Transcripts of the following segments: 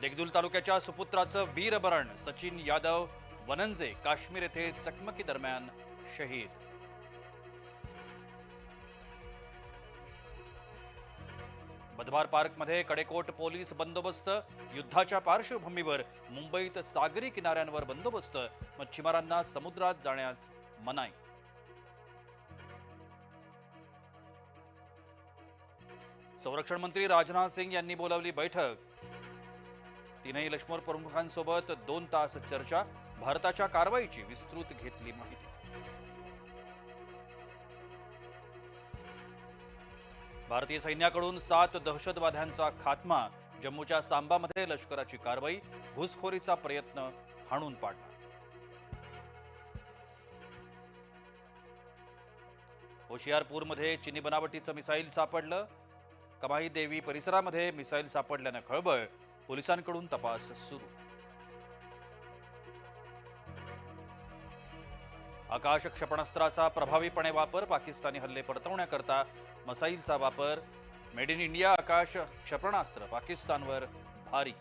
देगदूल तालुक्याच्या सुपुत्राचं वीरमरण सचिन यादव वनंजे काश्मीर येथे चकमकी दरम्यान शहीद. बदभार पार्कमध्ये कडेकोट पोलीस बंदोबस्त युद्धाच्या पार्श्वभूमीवर मुंबईत सागरी किनाऱ्यांवर बंदोबस्त मच्छीमारांना समुद्रात जाण्यास मनाई. संरक्षण मंत्री राजनाथ सिंग यांनी बोलावली बैठक. तीनही लष्कर प्रमुखांसोबत दोन तास चर्चा भारताच्या कारवाईची विस्तृत घेतली माहिती. भारतीय सैन्याकडून सात दहशतवाद्यांचा खात्मा जम्मूच्या सांबामध्ये लष्कराची कारवाई घुसखोरीचा प्रयत्न हाणून पाडला. होशियारपूरमध्ये चिनी बनावटीचं मिसाईल सापडलं. कमाई देवी परिसरामध्ये मिसाईल सापडल्यानं खळबळ. पोलिसांकडून तपास सुरू. आकाश क्षेपणास्त्राचा प्रभावीपणे वापर पाकिस्तानी हल्ले परतवण्याकरता मसाईलचा वापर मेड इन इंडिया आकाश क्षेपणास्त्र पाकिस्तानवर भारी.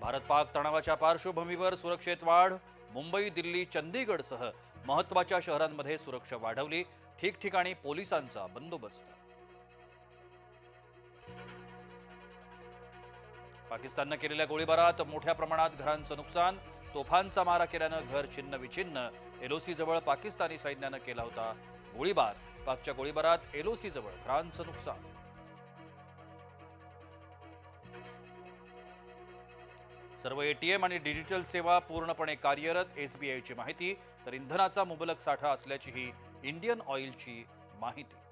भारत पाक तणावाच्या पार्श्वभूमीवर सुरक्षेत वाढ मुंबई दिल्ली चंदीगडसह महत्त्वाच्या शहरांमध्ये सुरक्षा वाढवली ठिकठिकाणी पोलिसांचा बंदोबस्त. पाकिस्ताननं केलेल्या गोळीबारात मोठ्या प्रमाणात घरांचं नुकसान तोफांचा मारा केल्यानं घर छिन्न विछिन्न एलओसी जवळ पाकिस्तानी सैन्यानं केला होता गोळीबार. पाकच्या गोळीबारात एलओसी जवळ घरांचं नुकसान. सर्व एटीएम आणि डिजिटल सेवा पूर्णपणे कार्यरत एसबीआयची माहिती तर इंधनाचा मुबलक साठा असल्याचीही इंडियन ऑइलची माहिती.